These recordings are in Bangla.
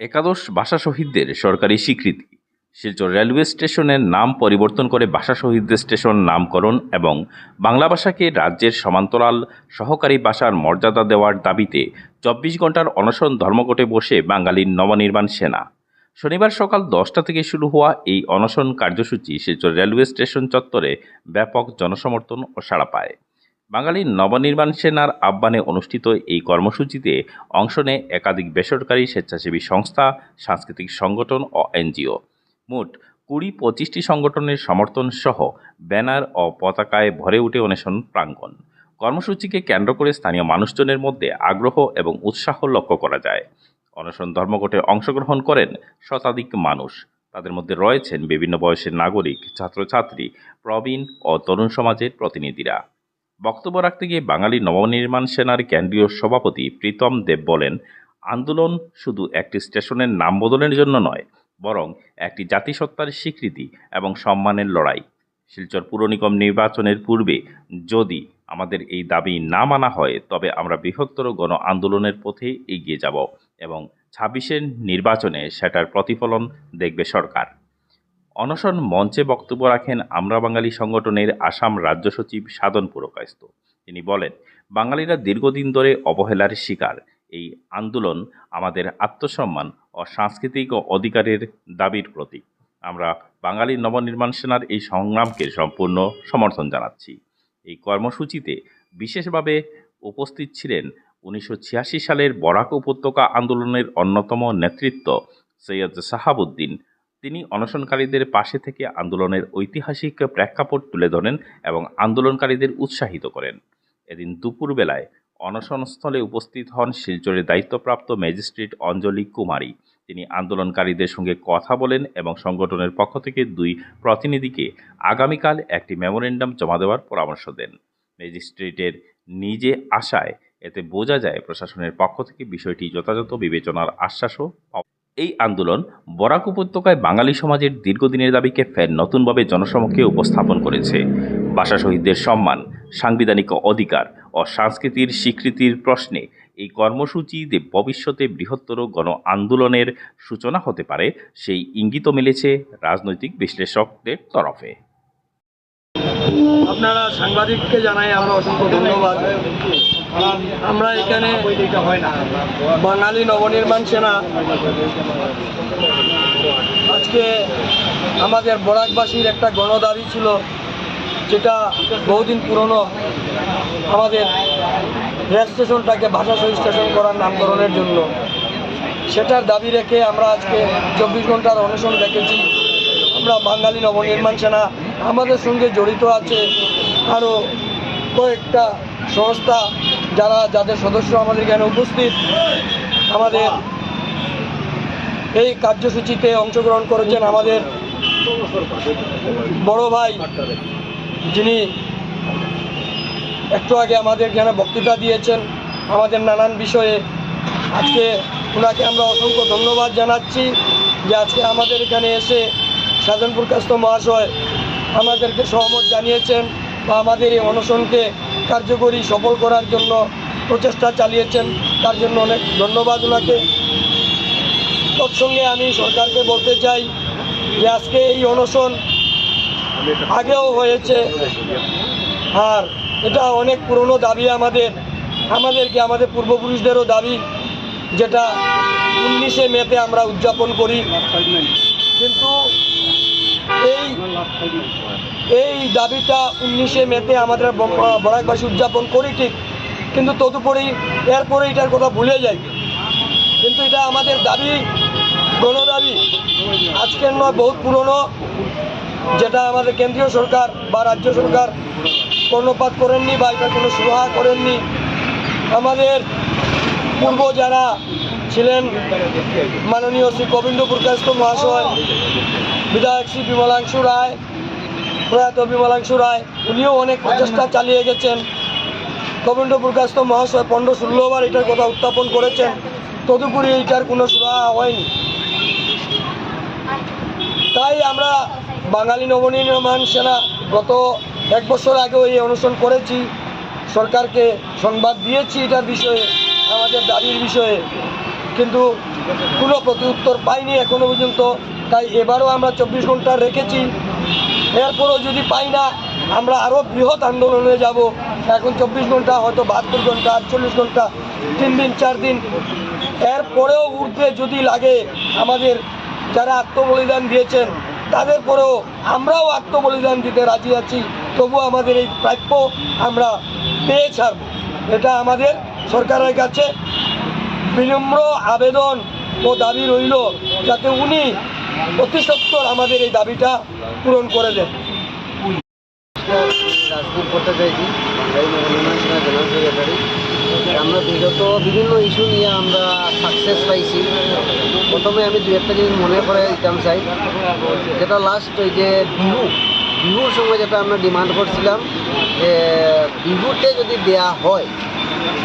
একাদশ ভাষা শহীদদের সরকারি স্বীকৃতি। শিলচর রেলওয়ে স্টেশনের নাম পরিবর্তন করে ভাষা শহীদদের স্টেশন নামকরণ এবং বাংলা ভাষাকে রাজ্যের সমান্তরাল সহকারী ভাষার মর্যাদা দেওয়ার দাবিতে চব্বিশ ঘণ্টার অনশন ধর্মঘটে বসে বাঙালির নবনির্মাণ সেনা। শনিবার সকাল দশটা থেকে শুরু হওয়া এই অনশন কার্যসূচি শিলচর রেলওয়ে স্টেশন চত্বরে ব্যাপক জনসমর্থন ও সাড়া পায়। বাঙালির নবনির্মাণ সেনার আহ্বানে অনুষ্ঠিত এই কর্মসূচিতে অংশ নেয় একাধিক বেসরকারি স্বেচ্ছাসেবী সংস্থা, সাংস্কৃতিক সংগঠন ও এনজিও। মোট কুড়ি পঁচিশটি সংগঠনের সমর্থন সহ ব্যানার ও পতাকায় ভরে ওঠে অনশন প্রাঙ্গণ। কর্মসূচিকে কেন্দ্র করে স্থানীয় মানুষজনের মধ্যে আগ্রহ এবং উৎসাহ লক্ষ্য করা যায়। অনশন ধর্মঘটে অংশগ্রহণ করেন শতাধিক মানুষ। তাদের মধ্যে রয়েছেন বিভিন্ন বয়সের নাগরিক, ছাত্রছাত্রী, প্রবীণ ও তরুণ সমাজের প্রতিনিধিরা। বক্তব্য রাখতে গিয়ে বাঙালি নবনির্মাণ সেনার কেন্দ্রীয় সভাপতি প্রীতম দেব বলেন, আন্দোলন শুধু একটি স্টেশনের নাম বদলের জন্য নয়, বরং একটি জাতিসত্তার স্বীকৃতি এবং সম্মানের লড়াই। শিলচর পুর নিগম নির্বাচনের পূর্বে যদি আমাদের এই দাবি না মানা হয়, তবে আমরা বৃহত্তর গণ আন্দোলনের পথে এগিয়ে যাব এবং ছাব্বিশের নির্বাচনে সেটার প্রতিফলন দেখবে সরকার। অনশন মঞ্চে বক্তব্য রাখেন আমরা বাঙালি সংগঠনের আসাম রাজ্য সচিব সাধন পুরকায়স্ত তিনি বলেন, বাঙালিরা দীর্ঘদিন ধরে অবহেলার শিকার। এই আন্দোলন আমাদের আত্মসম্মান ও সাংস্কৃতিক ও অধিকারের দাবির প্রতীক। আমরা বাঙালি নবনির্মাণ সেনার এই সংগ্রামকে সম্পূর্ণ সমর্থন জানাচ্ছি। এই কর্মসূচিতে বিশেষভাবে উপস্থিত ছিলেন উনিশশো ছিয়াশি সালের বরাক উপত্যকা আন্দোলনের অন্যতম নেতৃত্ব সৈয়দ সাহাবুদ্দিন তিনি অনশনকারীদের পাশে থেকে আন্দোলনের ঐতিহাসিক প্রেক্ষাপট তুলে ধরেন এবং আন্দোলনকারীদের উৎসাহিত করেন। এদিন দুপুরবেলায় অনশনস্থলে উপস্থিত হন শিলচরের দায়িত্বপ্রাপ্ত ম্যাজিস্ট্রেট অঞ্জলি কুমারী। তিনি আন্দোলনকারীদের সঙ্গে কথা বলেন এবং সংগঠনের পক্ষ থেকে দুই প্রতিনিধিকে আগামীকাল একটি মেমোরেন্ডাম জমা দেওয়ার পরামর্শ দেন। ম্যাজিস্ট্রেটের নিজে আশায় এতে বোঝা যায় প্রশাসনের পক্ষ থেকে বিষয়টি যথাযথ বিবেচনার আশ্বাসও এই আন্দোলন বরাক উপত্যকায় বাঙালি সমাজের দীর্ঘদিনের দাবিকে ফের নতুনভাবে জনসমক্ষে উপস্থাপন করেছে। ভাষা শহীদদের সম্মান, সাংবিধানিক অধিকার ও সংস্কৃতির স্বীকৃতির প্রশ্নে এই কর্মসূচি যে ভবিষ্যতে বৃহত্তর গণ আন্দোলনের সূচনা হতে পারে, সেই ইঙ্গিতও মিলেছে রাজনৈতিক বিশ্লেষকদের তরফে। আপনারা সাংবাদিককে জানাই আমরা অসংখ্য ধন্যবাদ। আমরা এখানে বাঙালি নবনির্মাণ সেনা। আজকে আমাদের বরাকবাসীর একটা গণদাবি ছিল, যেটা বহুদিন পুরনো। আমাদের রেল স্টেশনটাকে ভাষা স্টেশন করার নামকরণের জন্য। সেটার দাবি রেখে আমরা আজকে চব্বিশ ঘণ্টার অনশন রেখেছি আমরা বাঙালি নবনির্মাণ সেনা আমাদের সঙ্গে জড়িত আছে আরও কয়েকটা সংস্থা যারা, যাদের সদস্য আমাদের এখানে উপস্থিত, আমাদের এই কার্যসূচিতে অংশগ্রহণ করেছেন আমাদের বড় ভাই, যিনি একটু আগে আমাদের এখানে বক্তৃতা দিয়েছেন, আমাদের নানান বিষয়ে। আজকে ওনাকে আমরা অসংখ্য ধন্যবাদ জানাচ্ছি যে আজকে আমাদের এখানে এসে সাধনপুর কাস্ত মহাশয় আমাদেরকে সহমত জানিয়েছেন। বা আমাদের এই অনশনকে কার্যকরী, সফল করার জন্য প্রচেষ্টা চালিয়েছেন, তার জন্য অনেক ধন্যবাদ ওনাকে। তৎসঙ্গে আমি সরকারকে বলতে চাই যে আজকে এই অনশন আগেও হয়েছে। আর এটা অনেক পুরনো দাবি আমাদের। আমাদেরকে, আমাদের পূর্বপুরুষদেরও দাবি যেটা উনিশে মেতে আমরা উদযাপন করি। কিন্তু এই এই দাবিটা উনিশে মেতে আমাদের বরাকবাসী উদযাপন করি ঠিক, কিন্তু তদুপরি এরপরে এটার কথা ভুলে যাই। কিন্তু এটা আমাদের দাবি, গণদাবি। আজকের নয়, বহুত পুরনো, যেটা আমাদের কেন্দ্রীয় সরকার বা রাজ্য সরকার কর্ণপাত করেননি বা এটা কোনো সুরাহা করেননি। আমাদের পূর্ব যারা ছিলেন মাননীয় শ্রী গোবিন্দ পুরকাস্ত মহাশয়, বিধায়ক শ্রী বিমলাংশু রায় প্রয়াত বিমলাংশু রায় উনিও অনেক প্রচেষ্টা চালিয়ে গেছেন। গোবিন্দ পুরকাস্ত মহাশয় পনেরো ষোলোবার এটার কথা উত্থাপন করেছেন। তদুপরি এইটার কোনো সুরাহা হয়নি। তাই আমরা বাঙালি নবনির্মাণ সেনা গত এক বছর আগেও এই অনুষ্ঠান করেছি। সরকারকে সংবাদ দিয়েছি এটার বিষয়ে, আমাদের দাবির বিষয়ে। কিন্তু কোনো প্রত্যুত্তর পাইনি এখনও পর্যন্ত। তাই এবারও আমরা চব্বিশ ঘণ্টা রেখেছি। এরপরও যদি পাই না, আমরা আরও বৃহৎ আন্দোলনে যাব। এখন চব্বিশ ঘণ্টা, হয়তো বাহাত্তর ঘণ্টা, আটচল্লিশ ঘণ্টা, তিন দিন, চার দিন। এরপরেও ঊর্ধ্বে যদি লাগে, আমাদের যারা আত্মবলিদান দিয়েছেন, তাদের পরেও আমরাও আত্মবলিদান দিতে রাজি আছি। তবু আমাদের এই প্রাপ্য আমরা পেয়ে ছাড়ব। এটা আমাদের সরকারের কাছে বিনম্র আবেদন ও দাবি রইল, যাতে উনি অতি সত্বর আমাদের এই দাবিটা পূরণ করে দেন। করতে চাইছি। আমরা বিগত বিভিন্ন ইস্যু নিয়ে আমরা সাকসেস পাইছি। প্রথমে আমি দু একটা জিনিস মনে করে দিতাম চাই যেটা লাস্ট ওই যে বিহু। বিহুর সময় যেটা আমরা ডিমান্ড করছিলাম, যে বিহুতে যদি দেয়া হয়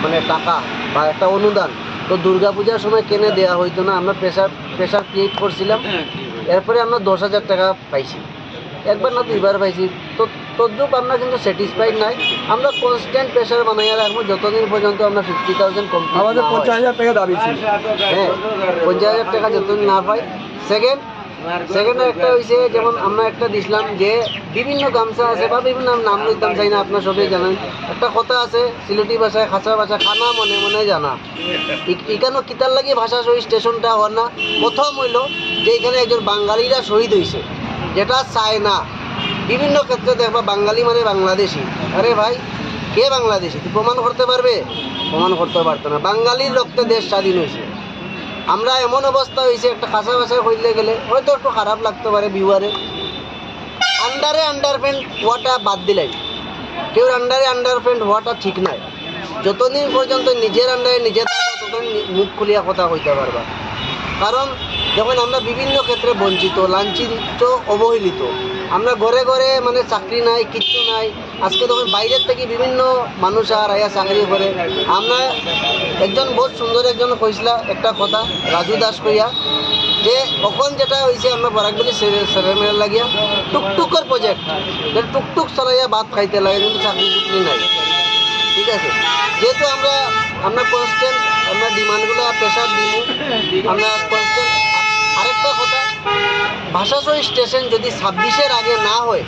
মানে টাকা বা একটা অনুদান তো দুর্গাপূজার সময় কেনে দেওয়া হইতো না আমরা প্রেশার প্রেশার ক্রিয়েট করছিলাম। এরপরে আমরা দশ হাজার টাকা পাইছি। একবার না দুইবার পাইছি। তো তদ্রুপ আমরা কিন্তু স্যাটিসফাইড নাই। আমরা কনস্ট্যান্ট প্রেশার বানাইয়া রাখব যতদিন পর্যন্ত আমরা ফিফটি থাউজেন্ড আমাদের পঞ্চাশ হাজার টাকা দাবি হ্যাঁ পঞ্চাশ হাজার টাকা যতদিন না পাই। সেকেন্ড সেকেন্ড একটা হয়েছে যেমন আমরা একটা দিছিলাম যে বিভিন্ন গামছা আছে বা বিভিন্ন নাম লইতাম চাই না, আপনার সবাই জানেন। একটা কথা আছে, সিলেটি ভাষায় খাঁচা ভাষা, খানা মনে মনে জানা। এখানে কিতার লাগে ভাষা শহীদ স্টেশনটা হওয়ার না। প্রথম হইল যে এখানে একজন বাঙালিরা শহীদ হয়েছে যেটা চায় না বিভিন্ন ক্ষেত্রে দেখবা বাঙালি মানে বাংলাদেশি। আরে ভাই, কে বাংলাদেশি? প্রমাণ করতে পারবে? প্রমাণ করতে পারতো না। বাঙালির রক্তে দেশ স্বাধীন হয়েছে আমরা এমন অবস্থা হয়েছে, একটা খাসা ভাষায় কইলে গেলে হয়তো একটু খারাপ লাগতে পারে ভিউয়ারে আন্ডারে আন্ডার প্যান্ট হওয়াটা বাদ দিলাই। কেউ আন্ডারে আন্ডার প্যান্ট হওয়াটা ঠিক নাই। যতদিন পর্যন্ত নিজের আন্ডারে নিজে থাকো, ততদিন মুখ খুলিয়া কথা কইতে পারবা। কারণ যখন আমরা বিভিন্ন ক্ষেত্রে বঞ্চিত, লাঞ্ছিত, অবহেলিত, আমরা ঘরে ঘরে মানে চাকরি নাই, কিচ্ছু নাই আজকে তখন বাইরের থেকে বিভিন্ন মানুষ আর আয়া চাকরি করে। আমরা একজন বহুত সুন্দর একজন কইসলা একটা কথা, রাজু দাস কইয়া, যে তখন যেটা হয়েছে আমরা বরাকবেলি সেরেমের লাগিয়া টুকটুকের প্রজেক্ট টুকটুক চলাইয়া ভাত খাইতে লাগে, কিন্তু চাকরি চুকরি নাই। ঠিক আছে? যেহেতু আমরা আমরা কনস্ট্যান্ট আমরা ডিমান্ডগুলো প্রেশার দিব আমরা কনস্ট্যান্ট আরেকটা কথা, ভাষাশহী স্টেশন যদি ছাব্বিশের আগে না হয়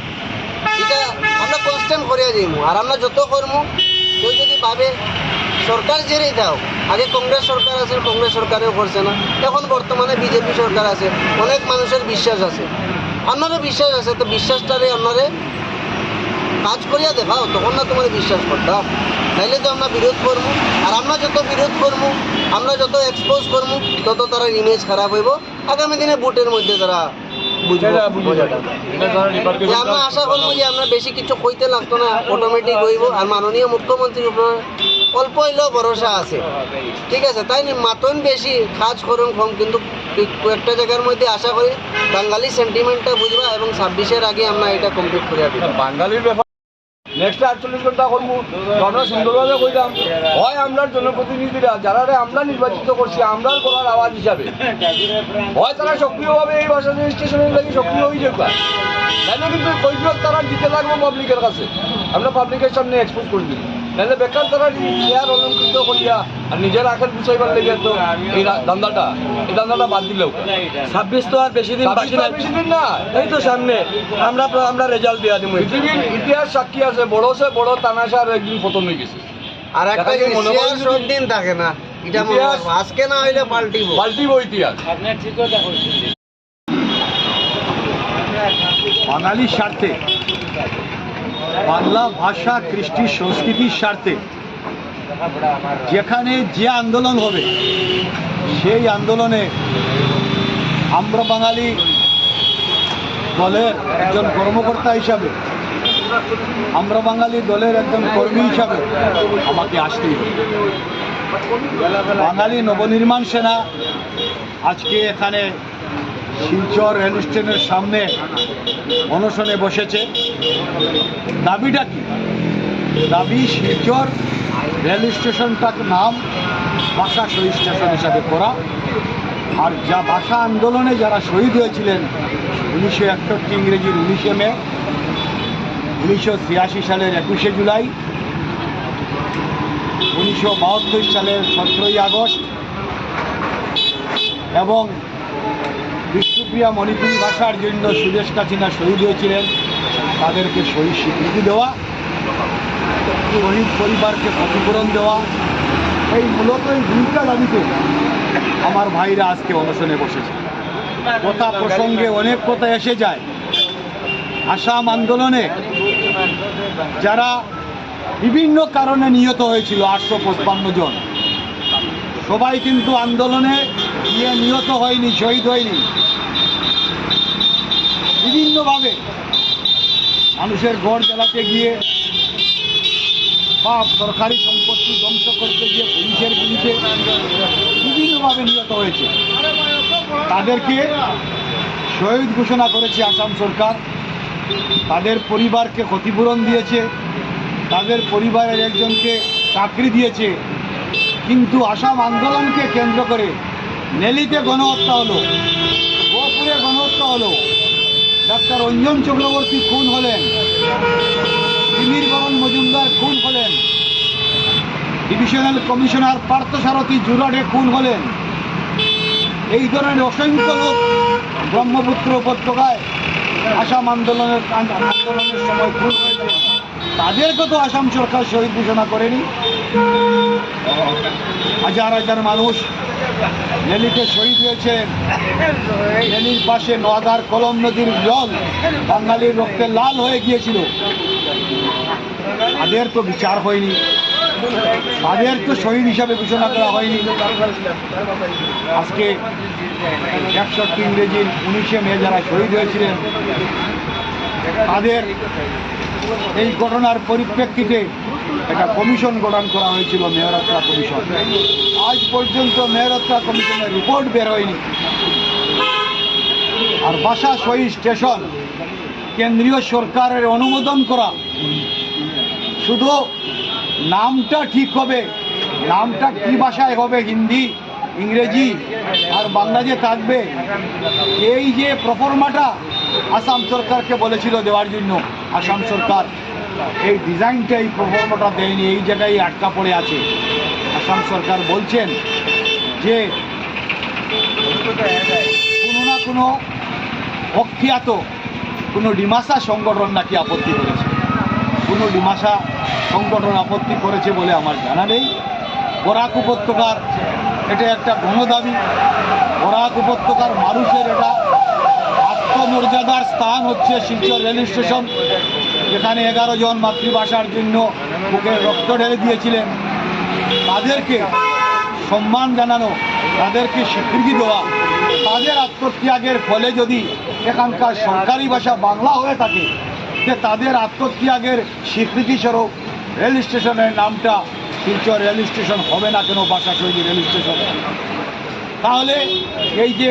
এটা আমরা কনস্ট্যান্ট করিয়া যাইমু আর আমরা যত করমু কেউ যদি ভাবে সরকার ছেড়েই দাও আগে কংগ্রেস সরকার আছে কংগ্রেস সরকারেও করছে না এখন বর্তমানে বিজেপি সরকার আছে, অনেক মানুষের বিশ্বাস আছে। আপনারও বিশ্বাস আছে, তো বিশ্বাসটারে আপনারে কাজ করিয়া দেখাও, তখন না তোমার বিশ্বাস করতাম। নাইলে তো আমরা বিরোধ করব আর আমরা যত বিরোধ করব আমরা যত এক্সপোজ করব তত তারা ইমেজ খারাপ হইব। আগামী দিনে বুটের মধ্যে তারা আমরা আশা করব যে আমরা বেশি কিছু কইতে লাগতো না অটোমেটিক হইব আর মাননীয় মুখ্যমন্ত্রীর উপর অল্প হইলেও ভরসা আছে। ঠিক আছে তাই নি? মাতন বেশি কাজ করুন কম। কিন্তু কয়েকটা জায়গার মধ্যে আশা করি বাঙালি সেন্টিমেন্টটা বুঝবা এবং ছাব্বিশের আগে আমরা এটা কমপ্লিট করে বাঙালির ব্যাপার নেক্সট আটচল্লিশ ঘণ্টা করব। আমরা সুন্দরভাবে কইলাম। হয় আমরা জনপ্রতিনিধিরা যারা আমরা নির্বাচিত করছি আমরার গলার আওয়াজ হিসাবে। হয় তারা সক্রিয়ভাবে এই ভাষা স্টেশনের লাগে সক্রিয় হয়ে যেত তাহলে কিন্তু কৈফিয়ত তারা দিতে লাগবে পাবলিকের কাছে। আমরা পাবলিকের সামনে এক্সপোজ করে দিই নাহলে বেকার তারা শেয়ার অলঙ্কৃত করিয়া আর নিজের আখের গুছাইবার লেগে তো এই ধান্দাটা। এই ধান্দাটা বাদ দিলেও। ছাব্বিশ তো আর বেশি দিন বাকি নাই। বেশি দিন না এই তো সামনে। আমরা আমরা রেজাল্ট দিয়া দিব পৃথিবীর ইতিহাস সাক্ষী আছে বড় সে বড় তানাশার একদিন পতন হয়ে গেছে। আর একটা দেখা মনে সব দিন থাকে না এটা মনে আজকে না হইলে পাল্টিব। পাল্টিব ইতিহাস। বাঙালির স্বার্থে। বাংলা ভাষা, কৃষ্টি সংস্কৃতির স্বার্থে। যেখানে যে আন্দোলন হবে, সেই আন্দোলনে আমরা বাঙালি দলের একজন কর্মকর্তা হিসাবে, আমরা বাঙালি দলের একজন কর্মী হিসাবে আমাকে আসতেই হবে। বাঙালি নবনির্মাণ সেনা আজকে এখানে শিলচর রেল স্টেশনের সামনে অনশনে বসেছে। দাবিটা কি? দাবি শিলচর রেল স্টেশনটার নাম ভাষা শহীদ স্টেশন হিসাবে করা। আর যা ভাষা আন্দোলনে যারা শহীদ হয়েছিলেন, উনিশশো একষট্টি ইংরেজির উনিশে মে, উনিশশো ছিয়াশি সালের একুশে জুলাই, উনিশশো বাহাত্তর সালের সতেরোই আগস্ট এবং বিষ্ণুপ্রিয়া মণিপুরী ভাষার জন্য সুদেশ কাছিনা শহীদ হয়েছিলেন। তাদেরকে শহীদ স্বীকৃতি দেওয়া, শহীদ পরিবারকে ক্ষতিপূরণ দেওয়া। এই মূলত এই দুইটা দাবিতে আমার ভাইরা আজকে অনশনে বসেছে। কথা প্রসঙ্গে অনেক কথা এসে যায়। আসাম আন্দোলনে যারা বিভিন্ন কারণে নিহত হয়েছিল, আটশো পঁচপান্ন জন। সবাই কিন্তু আন্দোলনে গিয়ে নিহত হয়নি, শহীদ হয়নি। বিভিন্নভাবে মানুষের গড় জ্বালাতে গিয়ে বা সরকারি সম্পত্তি ধ্বংস করতে গিয়ে পুলিশের গুলিতে বিভিন্নভাবে নিহত হয়েছে। তাদেরকে শহীদ ঘোষণা করেছে আসাম সরকার। তাদের পরিবারকে ক্ষতিপূরণ দিয়েছে। তাদের পরিবারের একজনকে চাকরি দিয়েছে। কিন্তু আসাম আন্দোলনকে কেন্দ্র করে নেলিতে গণহত্যা হলো গোপুরে গণহত্যা হলো। ডাক্তার অঞ্জন চক্রবর্তী খুন হলেন। তিমির বরণ মজুমদার খুন হলেন। ডিভিশনাল কমিশনার পার্থসারথী জুরাডে খুন হলেন। এই ধরনের অসংখ্য লোক ব্রহ্মপুত্র উপত্যকায় আসাম আন্দোলনের আন্দোলনের সময় খুন হয়েছে তাদেরকে তো আসাম সরকার শহীদ ঘোষণা করেনি। হাজার হাজার মানুষ নেলিতে শহীদ হয়েছেন। নেলির পাশে নদার কলম নদীর জল বাঙালির রক্তে লাল হয়ে গিয়েছিল। তাদের তো বিচার হয়নি। তাদের তো শহীদ হিসাবে ঘোষণা করা হয়নি। আজকে একষট্টি ইংরেজির উনিশে মে যারা শহীদ হয়েছিলেন, তাদের এই ঘটনার পরিপ্রেক্ষিতে একটা কমিশন গঠন করা হয়েছিল মেয়রত্রা কমিশন। আজ পর্যন্ত মেয়রত্রা কমিশনের রিপোর্ট বের হয়নি। আর বাসা শহীদ স্টেশন কেন্দ্রীয় সরকারের অনুমোদন করা। শুধু নামটা ঠিক হবে, নামটা কি ভাষায় হবে, হিন্দি, ইংরেজি আর বাংলা যে থাকবে, এই যে প্রফর্মাটা আসাম সরকারকে বলেছিল দেওয়ার জন্য, আসাম সরকার। এই ডিজাইনটা, এই প্রকল্পটা দেয়নি, এই জায়গায় আটকা পড়ে আছে। আসাম সরকার বলছেন যে কোনো না কোনো অখ্যাত, কোনো ডিমাসা সংগঠন নাকি আপত্তি করেছে। কোনো ডিমাসা সংগঠন আপত্তি করেছে বলে আমার জানা নেই। বরাক উপত্যকার, এটা একটা গণদাবি। বরাক উপত্যকার মানুষের এটা আত্মমর্যাদার স্থান হচ্ছে শিলচর রেল স্টেশন যেখানে এগারো জন মাতৃভাষার জন্য বুকে রক্ত ঢেলে দিয়েছিলেন, তাদেরকে সম্মান জানানো, তাদেরকে স্বীকৃতি দেওয়া, তাদের আত্মত্যাগের ফলে যদি এখানকার সরকারি ভাষা বাংলা হয়ে থাকে, যে তাদের আত্মত্যাগের স্বীকৃতি স্বরূপ রেল স্টেশনের নামটা শিলচর রেল স্টেশন হবে না কেন বাসা শহীদ রেল স্টেশন তাহলে এই যে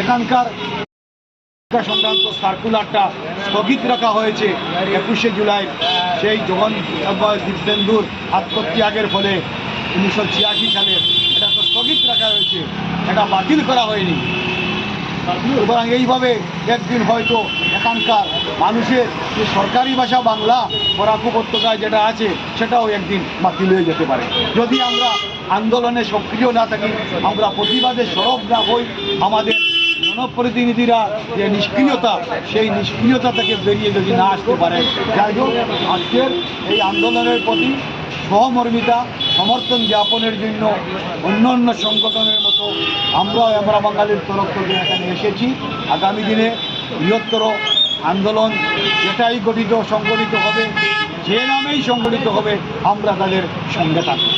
এখানকার শিক্ষা সংক্রান্ত সার্কুলারটা স্থগিত রাখা হয়েছে একুশে জুলাই। সেই জগন দীপেন্দুর আত্মত্যাগের ফলে উনিশশো ছিয়াশি সালে এটা তো স্থগিত রাখা হয়েছে, এটা বাতিল করা হয়নি। সুতরাং এইভাবে একদিন হয়তো এখানকার মানুষের যে সরকারি ভাষা বাংলা বরাক উপত্যকায় যেটা আছে, সেটাও একদিন বাতিল হয়ে যেতে পারে। যদি আমরা আন্দোলনে সক্রিয় না থাকি, আমরা প্রতিবাদে সরব না হই আমাদের জনপ্রতিনিধিরা যে নিষ্ক্রিয়তা, সেই নিষ্ক্রিয়তা থেকে বেরিয়ে যদি না আসতে পারে, যাই হোক, আজকের এই আন্দোলনের প্রতি সহমর্মিতা, সমর্থন জ্ঞাপনের জন্য অন্য অন্য সংগঠনের মতো আমরাও আমরা বাঙালির তরফ থেকে এখানে এসেছি। আগামী দিনে বৃহত্তর আন্দোলন যেটাই গঠিত, সংগঠিত হবে, যে নামেই সংগঠিত হবে, আমরা তাদের সঙ্গে থাকব।